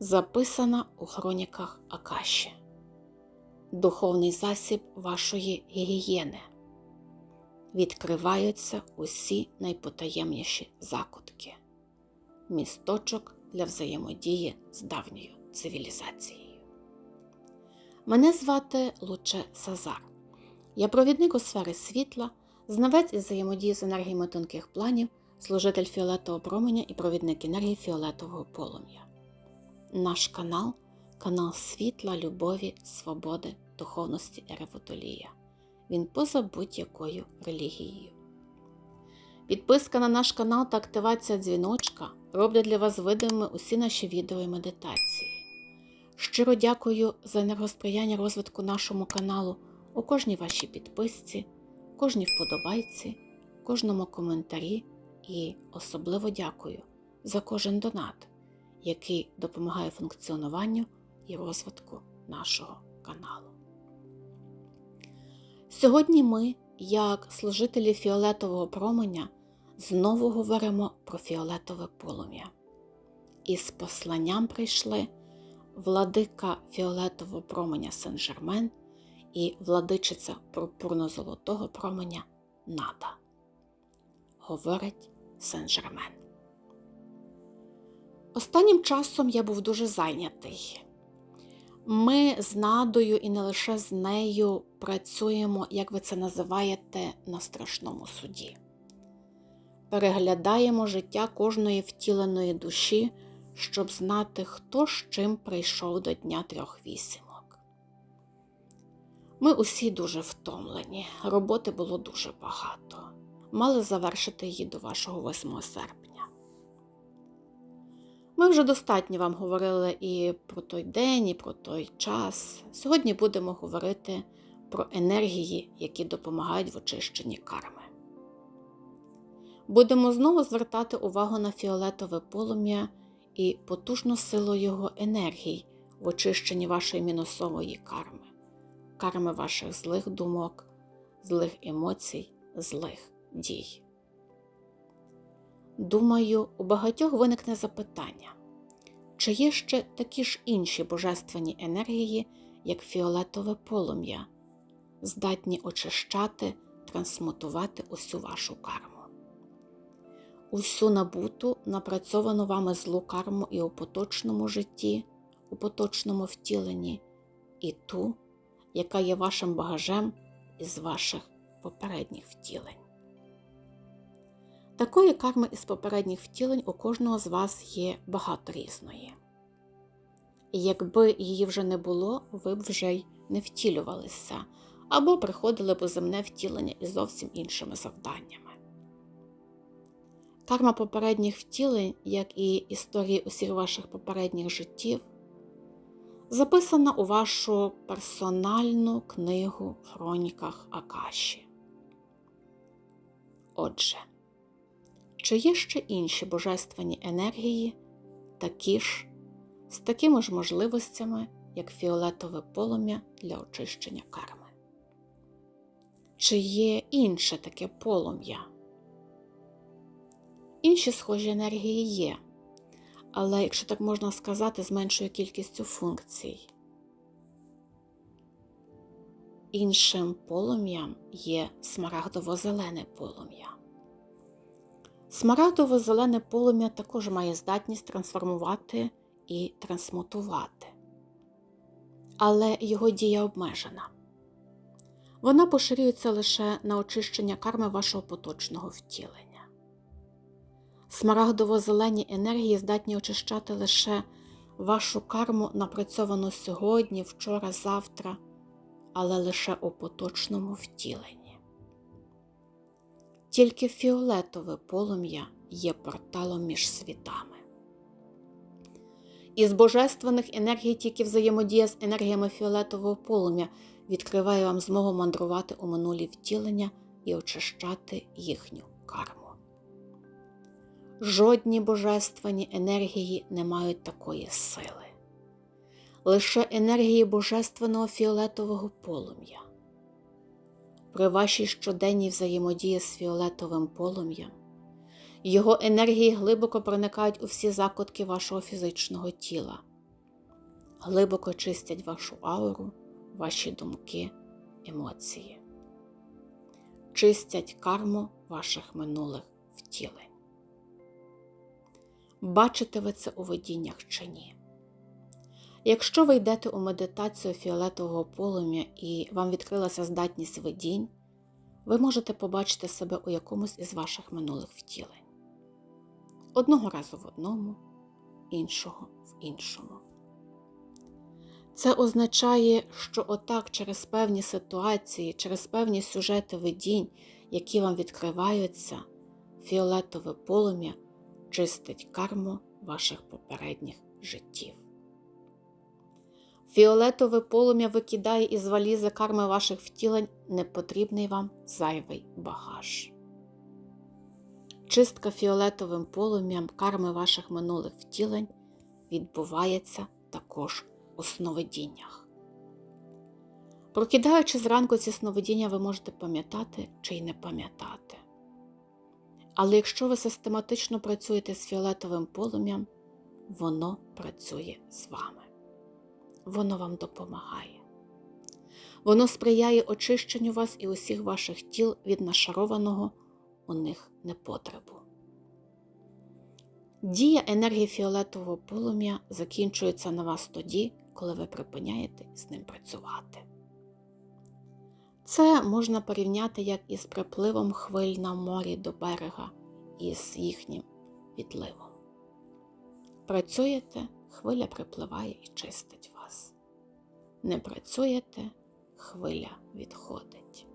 записана у хроніках Акаші. Духовний засіб вашої гігієни. Відкриваються усі найпотаємніші закутки, місточок для взаємодії з давньою цивілізацією. Мене звати Луче Сазар. Я провідник у сфери світла, знавець із взаємодії з енергіями тонких планів, служитель фіолетового променя і провідник енергії фіолетового полум'я. Наш канал канал світла, любові, свободи, духовності Ереводолія. Він поза будь-якою релігією. Підписка на наш канал та активація дзвіночка роблять для вас видимими усі наші відео і медитації. Щиро дякую за енергосприяння розвитку нашому каналу у кожній вашій підписці, кожній вподобайці, кожному коментарі і особливо дякую за кожен донат, який допомагає функціонуванню і розвитку нашого каналу. Сьогодні ми, як служителі фіолетового променя, знову говоримо про фіолетове полум'я. Із посланням прийшли владика фіолетового променя Сен-Жермен і владичиця пурпурно-золотого променя Нада. Говорить Сен-Жермен. Останнім часом я був дуже зайнятий. Ми з Надою і не лише з нею працюємо, як ви це називаєте, на страшному суді. Переглядаємо життя кожної втіленої душі, щоб знати, хто з чим прийшов до Дня трьох вісімок. Ми усі дуже втомлені, роботи було дуже багато. Мали завершити її до вашого 8 серпня. Ми вже достатньо вам говорили і про той день, і про той час. Сьогодні будемо говорити про енергії, які допомагають в очищенні карми. Будемо знову звертати увагу на фіолетове полум'я і потужну силу його енергій в очищенні вашої мінусової карми, карми ваших злих думок, злих емоцій, злих дій. Думаю, у багатьох виникне запитання, чи є ще такі ж інші божественні енергії, як фіолетове полум'я, здатні очищати, трансмутувати усю вашу карму, усю набуту, напрацьовану вами злу карму і у поточному житті, у поточному втіленні, і ту, яка є вашим багажем із ваших попередніх втілень. Такої карми із попередніх втілень у кожного з вас є багато різної. Якби її вже не було, ви б вже й не втілювалися, або приходили б у земне втілення із зовсім іншими завданнями. Карма попередніх втілень, як і історії усіх ваших попередніх життів, записана у вашу персональну книгу в хроніках Акаші. Отже, чи є ще інші божественні енергії, такі ж, з такими ж можливостями, як фіолетове полум'я для очищення карми? Чи є інше таке полум'я? Інші схожі енергії є, але, якщо так можна сказати, з меншою кількістю функцій. Іншим полум'ям є смарагдово-зелене полум'я. Смарагдово-зелене полум'я також має здатність трансформувати і трансмутувати, але його дія обмежена. Вона поширюється лише на очищення карми вашого поточного втілення. Смарагдово-зелені енергії здатні очищати лише вашу карму, напрацьовану сьогодні, вчора, завтра, але лише у поточному втіленні. Тільки фіолетове полум'я є порталом між світами. Із божественних енергій тільки взаємодія з енергіями фіолетового полум'я відкриває вам змогу мандрувати у минулі втілення і очищати їхню карму. Жодні божественні енергії не мають такої сили. Лише енергії божественного фіолетового полум'я. При вашій щоденній взаємодії з фіолетовим полум'ям його енергії глибоко проникають у всі закутки вашого фізичного тіла, глибоко чистять вашу ауру, ваші думки, емоції, чистять карму ваших минулих втілень. Бачите ви це у видіннях чи ні? Якщо ви йдете у медитацію фіолетового полум'я і вам відкрилася здатність видінь, ви можете побачити себе у якомусь із ваших минулих втілень. Одного разу в одному, іншого в іншому. Це означає, що отак через певні ситуації, через певні сюжети видінь, які вам відкриваються, фіолетове полум'я чистить карму ваших попередніх життів. Фіолетове полум'я викидає із валізи карми ваших втілень непотрібний вам зайвий багаж. Чистка фіолетовим полум'ям карми ваших минулих втілень відбувається також у сновидіннях. Прокидаючи зранку ці сновидіння, ви можете пам'ятати чи й не пам'ятати. Але якщо ви систематично працюєте з фіолетовим полум'ям, воно працює з вами. Воно вам допомагає. Воно сприяє очищенню вас і усіх ваших тіл від нашарованого у них непотребу. Дія енергії фіолетового полум'я закінчується на вас тоді, коли ви припиняєте з ним працювати. Це можна порівняти як із припливом хвиль на морі до берега і з їхнім відливом. Працюєте, хвиля припливає і чистить вас. Не працюєте, хвиля відходить.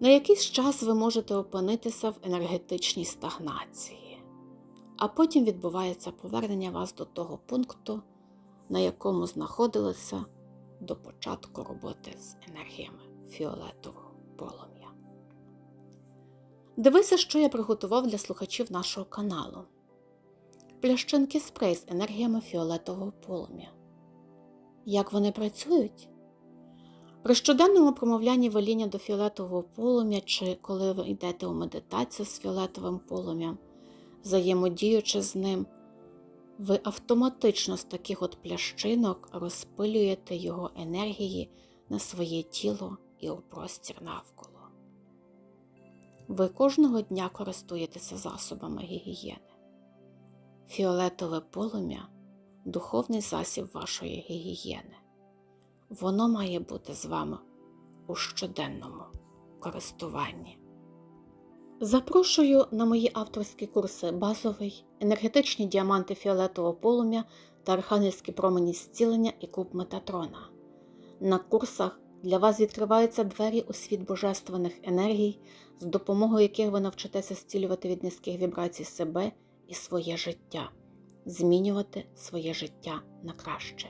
На якийсь час ви можете опинитися в енергетичній стагнації, а потім відбувається повернення вас до того пункту, на якому знаходилися до початку роботи з енергіями фіолетового полум'я. Дивися, що я приготував для слухачів нашого каналу. Плящинки спрей з енергіями фіолетового полум'я. Як вони працюють? При щоденному промовлянні веління до фіолетового полум'я, чи коли ви йдете у медитацію з фіолетовим полум'ям, взаємодіючи з ним, ви автоматично з таких от плящинок розпилюєте його енергії на своє тіло і у простір навколо. Ви кожного дня користуєтеся засобами гігієни. Фіолетове полум'я духовний засіб вашої гігієни. Воно має бути з вами у щоденному користуванні. Запрошую на мої авторські курси базовий, енергетичні діаманти фіолетового полум'я та архангельські промені зцілення і куб Метатрона. На курсах для вас відкриваються двері у світ божественних енергій, з допомогою яких ви навчитеся зцілювати від низьких вібрацій себе і своє життя, змінювати своє життя на краще.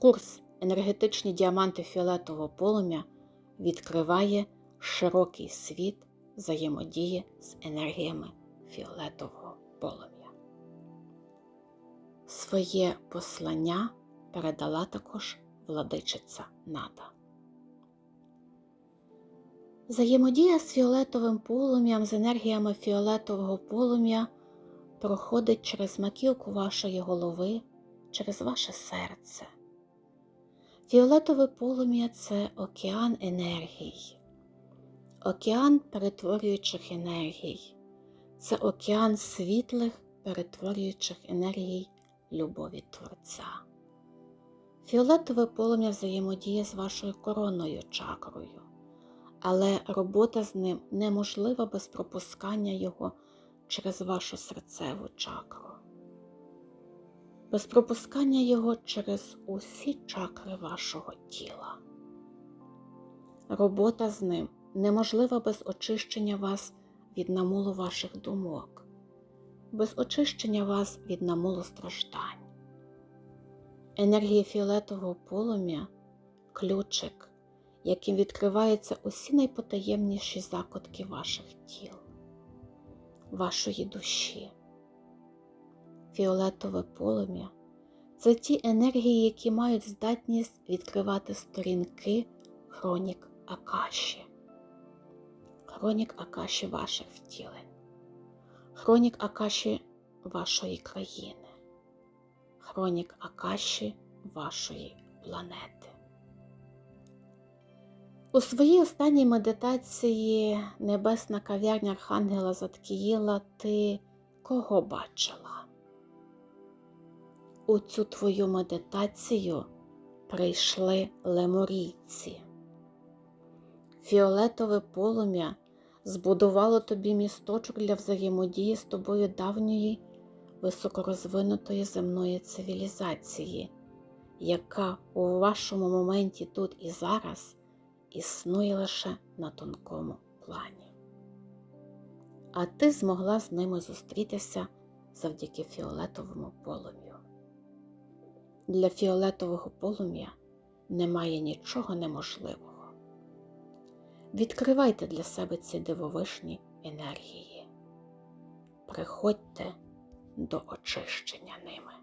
Курс енергетичні діаманти фіолетового полум'я відкриває широкий світ взаємодії з енергіями фіолетового полум'я. Своє послання передала також владичиця Ната. Взаємодія з фіолетовим полум'ям, з енергіями фіолетового полум'я проходить через маківку вашої голови, через ваше серце. Фіолетове полум'я це океан енергій, океан перетворюючих енергій, це океан світлих перетворюючих енергій любові Творця. Фіолетове полум'я взаємодіє з вашою коронною чакрою, але робота з ним неможлива без пропускання його через вашу серцеву чакру без пропускання його через усі чакри вашого тіла. Робота з ним неможлива без очищення вас від намулу ваших думок, без очищення вас від намулу страждань. Енергія фіолетового полум'я ключик, яким відкриваються усі найпотаємніші закутки ваших тіл, вашої душі. Фіолетове полум'я це ті енергії, які мають здатність відкривати сторінки хронік Акаші, хронік Акаші ваших втілень, хронік Акаші вашої країни, хронік Акаші вашої планети. У своїй останній медитації Небесна кав'ярня Архангела Заткіїла ти кого бачила? У цю твою медитацію прийшли лемурійці. Фіолетове полум'я збудувало тобі місточок для взаємодії з тобою давньої високорозвинутої земної цивілізації, яка у вашому моменті тут і зараз існує лише на тонкому плані. А ти змогла з ними зустрітися завдяки фіолетовому полум'ю. Для фіолетового полум'я немає нічого неможливого. Відкривайте для себе ці дивовижні енергії. Приходьте до очищення ними.